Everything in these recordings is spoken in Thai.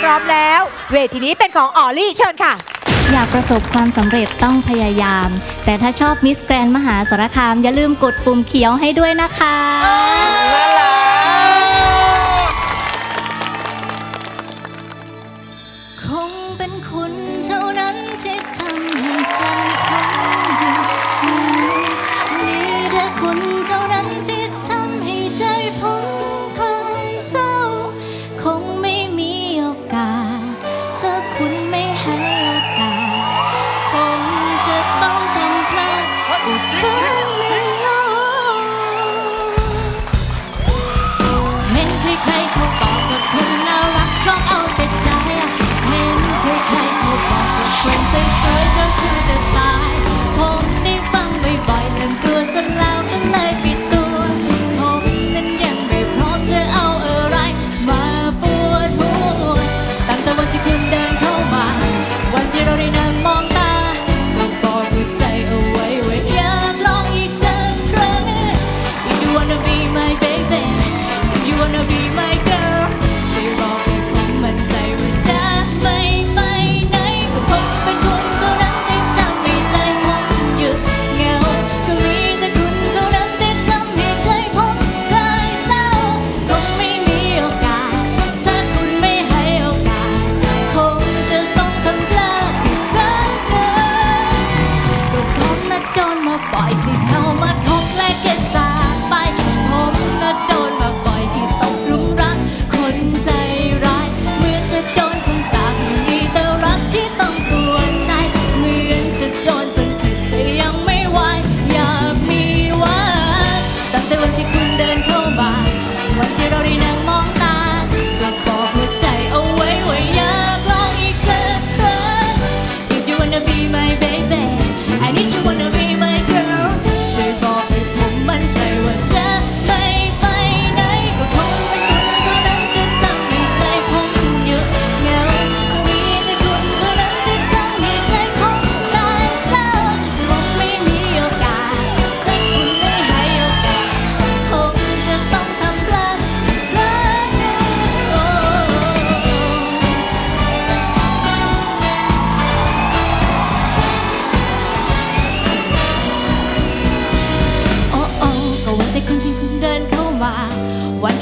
พร้อมแล้ว เวทีนี้เป็นของออลี่เชิญค่ะ อยากประสบความสำเร็จต้องพยายาม แต่ถ้าชอบมิสแกรนมหาสารคาม อย่าลืมกดปุ่มเขียวให้ด้วยนะคะ คงเป็นคุณเท่า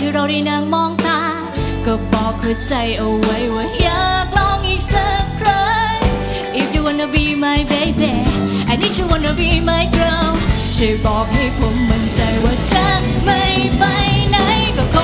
ที่เราได้นั่งมองตา ก็บอกหัวใจเอาไว้ว่าอยากลองอีกสักครั้ง If you wanna be my baby I need you wanna be my girl ช่วยบอกให้ผมมั่นใจว่าจะไม่ไปไหนก็คง